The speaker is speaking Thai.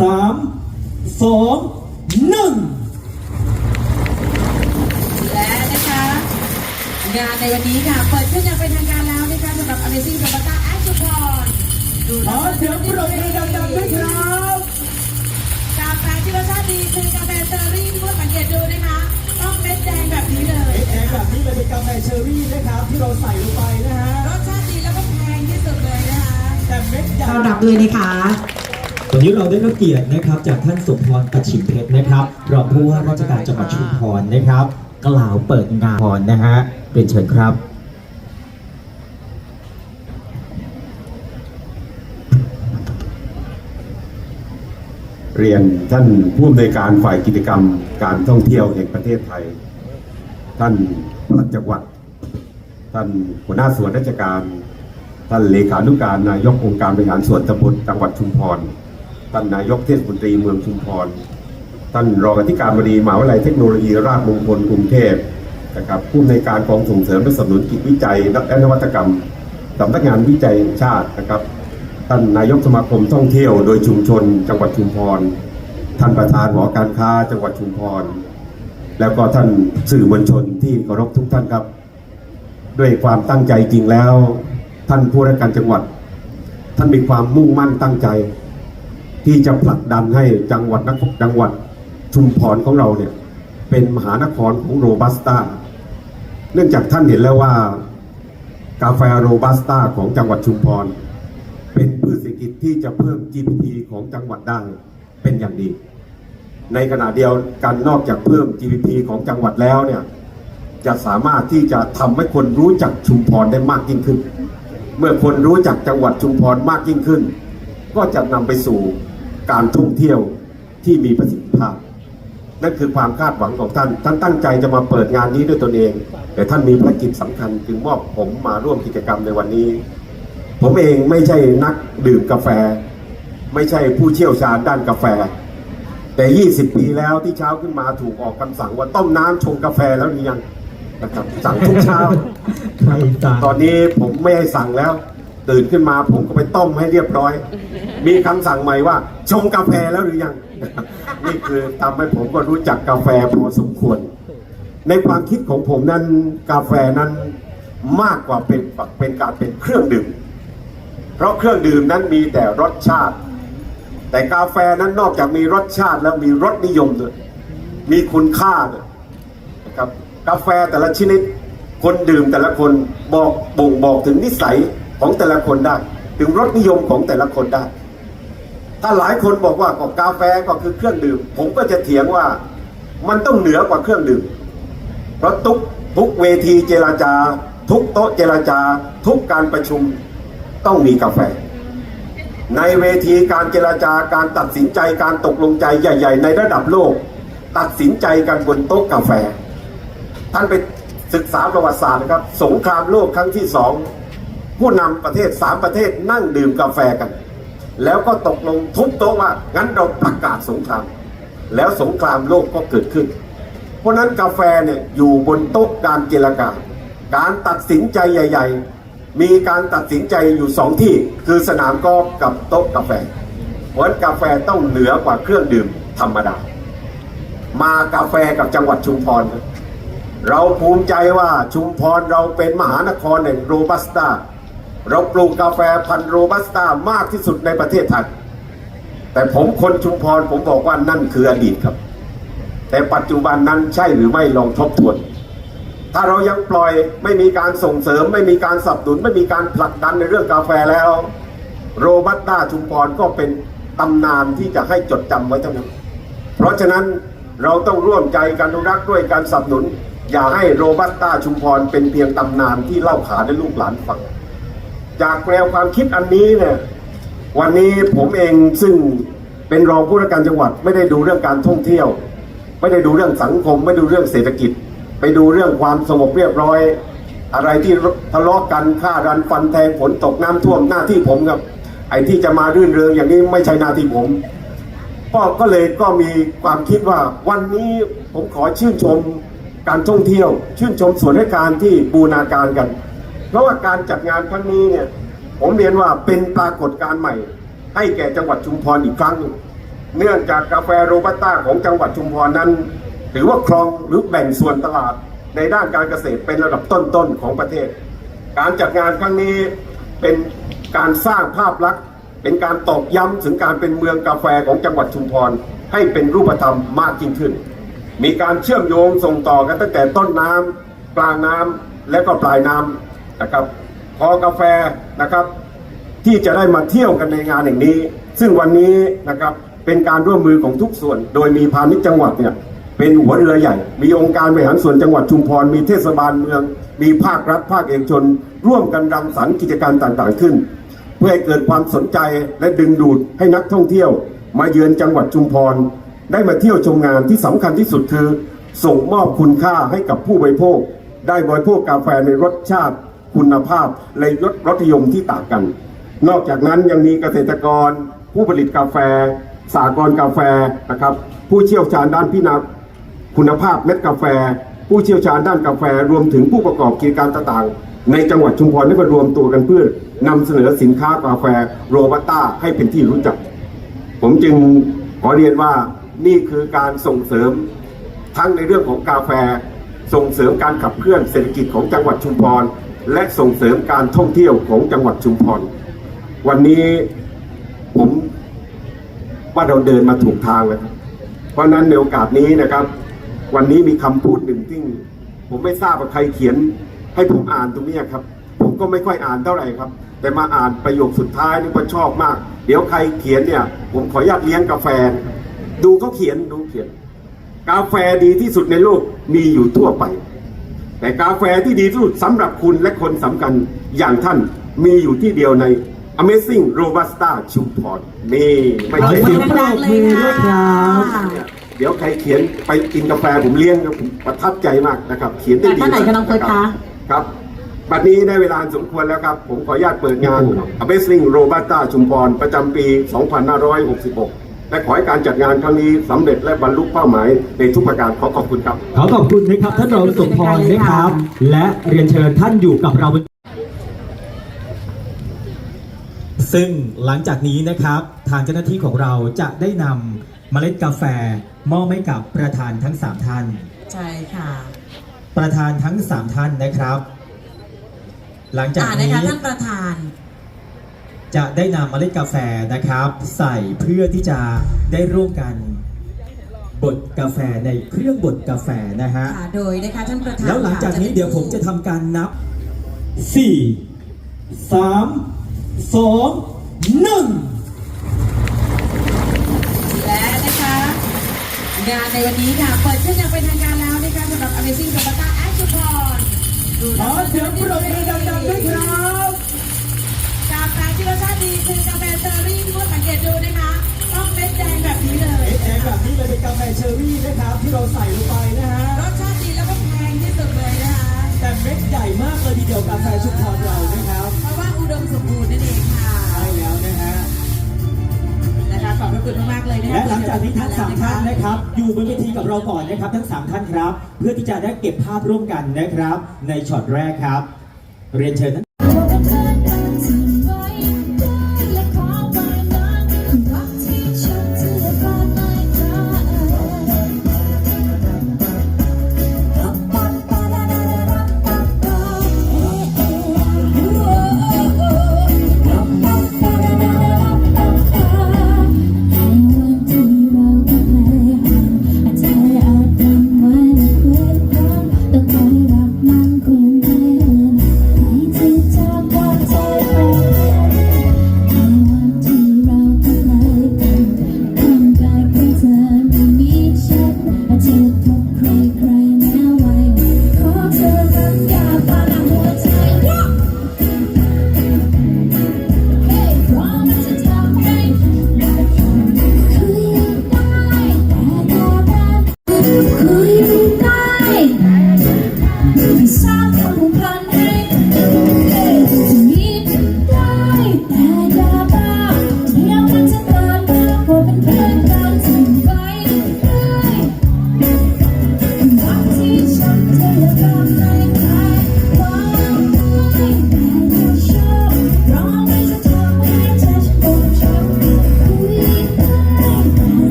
สามสองหนึ่งและนะคะ งานในวันนี้ค่ะ เปิดขึ้นอย่างเป็นทางการแล้วนะคะสำหรับ Amazing กัปตาแอคชูพรดูขอเสียงปรบมือดังๆด้วยครับกาแฟที่รสชาติดีคือกาแฟเซอรี่เมื่อสังเกตดูนะคะ ต้องเม็ดแดงแบบนี้เลยเอ็กแอร์แบบนี้เลยเป็นกาแฟเชอรี่นะครับ ที่เราใส่ลงไปนะฮะรสชาติดีแล้วก็แพงที่สุดเลยนะคะแต่เม็ดใหญ่ ต้อนรับด้วยนะคะ วันนี้เราได้รับเกียรตินะครับจากท่านสมพรประชิมเพชรนะครับรองผู้ว่าราชการจังหวัดชุมพรนะครับ กล่าวเปิดงานพรนะฮะเป็นเชิญครับเรียนท่านผู้อำนวยการฝ่ายกิจกรรมการท่องเที่ยวแห่งประเทศไทย ท่านปลัดจังหวัด ท่านหัวหน้าส่วนราชการ ท่านเลขานุการนายกองค์การบริหารส่วนตำบลจังหวัดชุมพร ท่านนายกเทศมนตรีเมืองชุมพร ท่านรองอธิการบดีมหาวิทยาลัยเทคโนโลยีราชมงคลกรุงเทพนะครับผู้อำนการกองส่งเสริมและสนับสนุนกิจวิจัยและนวัตกรรมสำนักงานวิจัยชาตินะครับ ท่านนายกสมาคมท่องเที่ยวโดยชุมชน จังหวัดชุมพร ท่านประธานหอการค้าจังหวัดชุมพร แล้วก็ท่านสื่อมวลชนที่เคารพทุกท่านครับ ด้วยความตั้งใจจริงแล้ว ท่านผู้ราชการจังหวัด ท่านมีความมุ่งมั่นตั้งใจ ที่จะผลักดันให้จังหวัดนครจังหวัดชุมพรของเราเนี่ยเป็นมหานครของโรบัสต้าเนื่องจากท่านเห็นแล้วว่ากาแฟโรบัสต้าของจังหวัดชุมพร เป็นพืชเศรษฐกิจที่จะเพิ่ม GDP ของจังหวัดได้เป็นอย่างดี ในขณะเดียวกันนอกจากเพิ่ม GDP ของจังหวัดแล้วเนี่ยจะสามารถที่จะทำให้คนรู้จักชุมพรได้มากยิ่งขึ้น เมื่อคนรู้จักจังหวัดชุมพรมากยิ่งขึ้น ก็จะนำไปสู่ การท่องเที่ยวที่มีประสิทธิภาพ นั่นคือความคาดหวังของท่าน ท่านตั้งใจจะมาเปิดงานนี้ด้วยตนเอง แต่ท่านมีภารกิจสำคัญจึงมอบผมมาร่วมกิจกรรมในวันนี้ ผมเองไม่ใช่นักดื่มกาแฟ ไม่ใช่ผู้เชี่ยวชาญด้านกาแฟ แต่ 20 ปีแล้วที่เช้าขึ้นมาถูกออกคำสั่งว่าต้มน้ำชงกาแฟแล้วหรือยังนะครับสั่งทุกเช้าใครสั่งตอนนี้ผมไม่ให้สั่งแล้ว ตื่นขึ้นมาผมก็ไปต้มให้เรียบร้อย มีคำสั่งใหม่ว่าชงกาแฟแล้วหรือยัง นี่คือทำให้ผมก็รู้จักกาแฟพอสมควร ในความคิดของผมนั้นกาแฟนั้นมากกว่าเป็นเป็นการเป็นเครื่องดื่ม เพราะเครื่องดื่มนั้นมีแต่รสชาติ แต่กาแฟนั้นนอกจากมีรสชาติแล้วมีรสนิยมด้วยมีคุณค่าด้วยนะครับกาแฟแต่ละชนิด คนดื่มแต่ละคนบอกบ่งบอกถึงนิสัย ของแต่ละคนได้ ถึงรสนิยมของแต่ละคนได้ ถ้าหลายคนบอกว่าก็กาแฟก็คือเครื่องดื่ม ผมก็จะเถียงว่ามันต้องเหนือกว่าเครื่องดื่ม เพราะทุกทุกเวทีเจราจา ทุกโต๊ะเจราจา ทุกการประชุมต้องมีกาแฟ ในเวทีการเจราจาการตัดสินใจการตกลงใจใหญ่ ๆ ในระดับโลก ตัดสินใจกันบนโต๊ะกาแฟ ท่านไปศึกษาประวัติศาสตร์นะครับ สงครามโลกครั้งที่สอง ผู้นำประเทศสามประเทศนั่งดื่มกาแฟกัน แล้วก็ตกลงทุบโต๊ะว่า งั้นเราประกาศสงคราม แล้วสงครามโลกก็เกิดขึ้น เพราะนั้นกาแฟเนี่ยอยู่บนโต๊ะการเจรจาการตัดสินใจใหญ่ ๆ มีการตัดสินใจอยู่สองที่คือสนามกอล์ฟกับโต๊ะกาแฟเพราะกาแฟต้องเหนือกว่าเครื่องดื่มธรรมดา มากาแฟกับจังหวัดชุมพร เราภูมิใจว่าชุมพรเราเป็นมหานครแห่งโรบัสต้า เราปลูกกาแฟพันธุ์โรบัสต้ามากที่สุดในประเทศไทยแต่ผมคนชุมพรผมบอกว่านั่นคืออดีตครับ แต่ปัจจุบันนั้นใช่หรือไม่ลองทบทวน ถ้าเรายังปล่อยไม่มีการส่งเสริม ไม่มีการสนับสนุนไม่มีการผลักดันในเรื่องกาแฟแล้ว โรบัสต้าชุมพรก็เป็นตำนานที่จะให้จดจำไว้เท่านั้น เพราะฉะนั้นเราต้องร่วมใจกันรักด้วยการสนับสนุน อย่าให้โรบัสต้าชุมพรเป็นเพียงตำนานที่เล่าขานให้ลูกหลานฟัง จากแนวความคิดอันนี้เนี่ยวันนี้ผมเองซึ่งเป็นรองผู้ว่าการจังหวัด ไม่ได้ดูเรื่องการท่องเที่ยว ไม่ได้ดูเรื่องสังคม ไม่ดูเรื่องเศรษฐกิจ ไปดูเรื่องความสงบเรียบร้อย อะไรที่ทะเลาะกันฆ่ารันฟันแทงฝนตกน้ำท่วมหน้าที่ผมครับ ไอ้ที่จะมารื่นเริงอย่างนี้ไม่ใช่หน้าที่ผมก็ก็เลยก็มีความคิดว่าวันนี้ผมขอชื่นชมการท่องเที่ยว ชื่นชมส่วนราชการที่บูรณาการกัน เพราะว่าการจัดงานครั้งนี้เนี่ยผมเรียนว่าเป็นปรากฏการณ์ใหม่ ให้แก่จังหวัดชุมพรอีกครั้งหนึ่งเนื่องจากกาแฟโรบัสต้าของจังหวัดชุมพรนั้น ถือว่าครองหรือแบ่งส่วนตลาดในด้านการเกษตรเป็นระดับต้นๆของประเทศ การจัดงานครั้งนี้เป็นการสร้างภาพลักษณ์ เป็นการตอกย้ำถึงการเป็นเมืองกาแฟของจังหวัดชุมพร ให้เป็นรูปธรรมมากยิ่งขึ้น มีการเชื่อมโยงส่งต่อกันตั้งแต่ต้นน้ำกลางน้ำและก็ปลายน้ำ นะครับคอกาแฟนะครับ ที่จะได้มาเที่ยวกันในงานแห่งนี้ ซึ่งวันนี้นะครับเป็นการร่วมมือของทุกส่วน โดยมีพาณิชย์จังหวัดเนี่ยเป็นหัวเรือใหญ่ มีองค์การบริหารส่วนจังหวัดชุมพร มีเทศบาลเมือง มีภาครัฐภาคเอกชน ร่วมกันรังสรรค์กิจการต่างๆขึ้น เพื่อให้เกิดความสนใจและดึงดูดให้นักท่องเที่ยว มาเยือนจังหวัดชุมพร ได้มาเที่ยวชมงานที่สำคัญที่สุดคือ ส่งมอบคุณค่าให้กับผู้บริโภค ได้บริโภคกาแฟในรสชาติ คุณภาพในรสรสนิยมที่ต่างกัน นอกจากนั้นยังมีเกษตรกร ผู้ผลิตกาแฟ สากลกาแฟนะครับ ผู้เชี่ยวชาญด้านพินาคุณภาพเม็ดกาแฟ ผู้เชี่ยวชาญด้านกาแฟ รวมถึงผู้ประกอบกิจการต่างๆ ในจังหวัดชุมพรได้มารวมตัวกันเพื่อนำเสนอสินค้ากาแฟโรบัสต้าให้เป็นที่รู้จัก ผมจึงขอเรียนว่านี่คือการส่งเสริมทั้งในเรื่องของกาแฟ ส่งเสริมการขับเคลื่อนเศรษฐกิจของจังหวัดชุมพร และส่งเสริมการท่องเที่ยวของจังหวัดชุมพร วันนี้ผมว่าเราเดินมาถูกทางแล้วครับเพราะนั้นในโอกาสนี้นะครับ วันนี้มีคำพูดหนึ่งที่ผมไม่ทราบว่าใครเขียนให้ผมอ่านตรงนี้ครับ ผมก็ไม่ค่อยอ่านเท่าไหร่ครับ แต่มาอ่านประโยคสุดท้ายนี่ก็ชอบมาก เดี๋ยวใครเขียนเนี่ย ผมขออนุญาตเลี้ยงกาแฟ ดูเขาเขียนดูเขียน กาแฟดีที่สุดในโลกมีอยู่ทั่วไป แต่กาแฟที่ดีที่สุดสำหรับคุณและคนสำคัญอย่างท่านมีอยู่ที่เดียวใน Amazing Robusta ชุมพรนี่ไม่ขอใช่เสียงปรบมือด้วยครับเดี๋ยวใครเขียนไปกินกาแฟผมเลี้ยงนะผมประทับใจมากนะครับ เขียนได้ดีท่านไหนมากคะน้องเฟิร์สคะครับบัดนี้ได้เวลาสมควรแล้วครับ ผมขออนุญาตเปิดงาน Amazing Robusta ชุมพรประจำปี 2566 และขอให้การจัดงานครั้งนี้สำเร็จและบรรลุเป้าหมายในทุกประการขอขอบคุณครับ ขอขอบคุณนะครับท่านรองสมพรนะครับ และเรียนเชิญท่านอยู่กับเรา ซึ่งหลังจากนี้นะครับ ทางเจ้าหน้าที่ของเราจะได้นำเมล็ดกาแฟมอบให้กับประธานทั้ง 3 ท่าน ใช่ค่ะ ประธานทั้ง 3 ท่านนะครับ หลังจากอ่านะนี้คะท่านประธาน จะได้นำเมล็ดกาแฟนะครับ ใส่เพื่อที่จะได้ร่วมกันบดกาแฟในเครื่องบดกาแฟนะฮะ ค่ะโดยนะคะท่านประธานแล้วหลังจากนี้ค่ะเดี๋ยวผมจะทำการนับ 4 3 2 1และนะคะงานในวันนี้ค่ะ เปิดขึ้นอย่างเป็นทางการแล้วนะคะสำหรับ Amazing s a b a t a a c t u p o n ขอเสียงปรบมือดังๆด้วยครับ ดีคือกาแฟเซอร์รี่ที่คุณสังเกตดูนะคะ ต้องเม็ดแดงแบบนี้เลยเอ็ดแดงแบบนี้เลยเป็นกาแฟเชอร์รี่นะครับ ที่เราใส่ลงไปนะฮะ รสชาติดีแล้วก็แพงที่สุดเลยนะคะ แต่เม็ดใหญ่มากเลยทีเดียวกาแฟชุมพรเรานะครับ เพราะว่าอุดมสมบูรณ์นั่นเองค่ะใช่แล้วนะฮะ นะคะขอบพระคุณมากๆเลยนะคะและหลังจากนี้ทั้งสามท่านนะครับ อยู่บนเวทีกับเราก่อนนะครับ ทั้งสามท่านครับ เพื่อที่จะได้เก็บภาพร่วมกันนะครับ ในช็อตแรกครับ เรียนเชิญท่าน